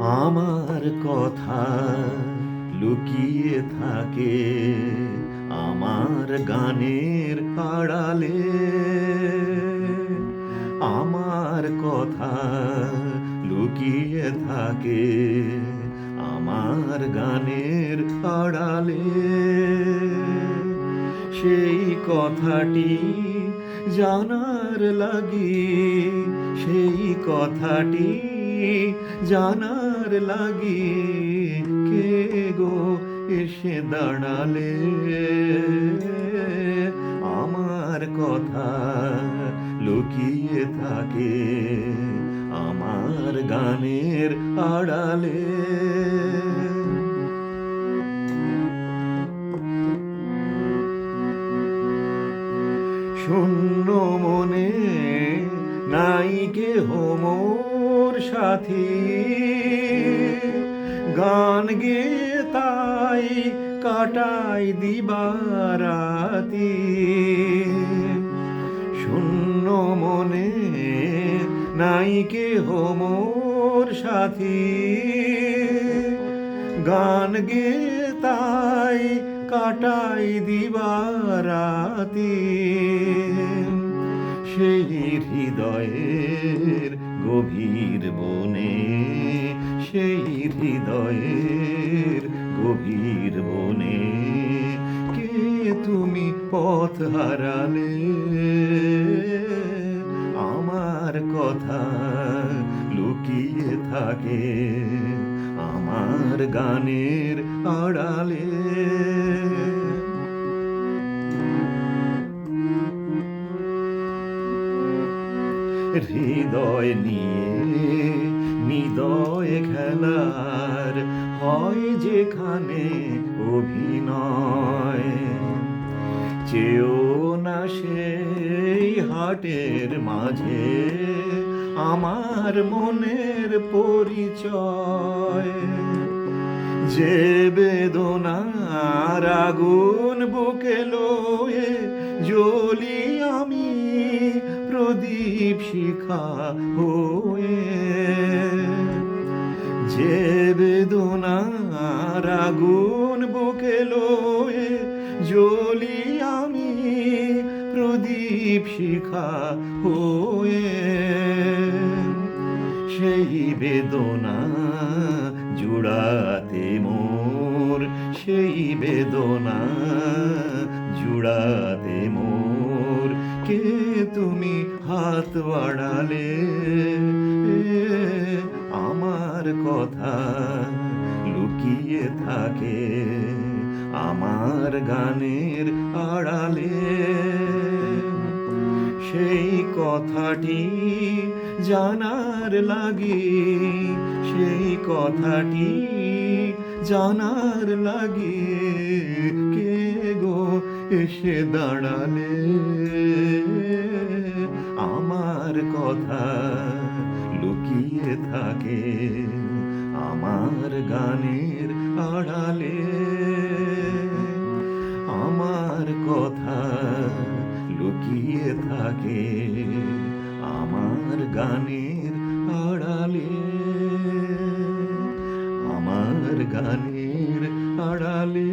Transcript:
আমার কথা লুকিয়ে থাকে আমার গানের আড়ালে। আমার কথা লুকিয়ে থাকে আমার গানের আড়ালে। সেই কথাটি জানার লাগি, সেই কথাটি জানার লাগি কে গো এসে দাঁড়ালে? আমার কথা লুকিয়ে থাকে আমার গানের আড়ালে। শূন্য মনে নাই কে হোমোর সাথী। গান গে তাই কাটাই দিবারাতি শূন্য মনে নাই কে হোমোর সাথী। গান গে তাই কাটাই দিবারাতি সেই হৃদয়ের গভীর বনে, সেই হৃদয়ের গভীর বনে। কে তুমি পথ হারালে? আমার কথা লুকিয়ে থাকে, আমার গানের আড়ালে। হৃদয় নিয়ে হৃদয় খেলার হয় যেখানে অভিনয়। চেয়েও না সেই হাটের মাঝে আমার মনের পরিচয়। যে বেদনার আগুন বুকে লয়ে জ্বলি প্রদীপ শিখা হয়ে যে বেদনার আগুন বুকে লয়ে আমি প্রদীপ শিখা হয়ে। সেই বেদনা জুড়াতে মোর, সেই বেদনা জুড়াতে মোর। তুমি হাত বাড়ালে, আমার কথা লুকিয়ে থাকে আমার গানের আড়ালে। সেই কথাটি জানার লাগে, সেই কথাটি জানার লাগে, কে গো এসে দাঁড়ালে? থাকে আমার গানের আড়ালে। আমার কথা লুকিয়ে থাকে আমার গানের আড়ালে। আমার গানের আড়ালে।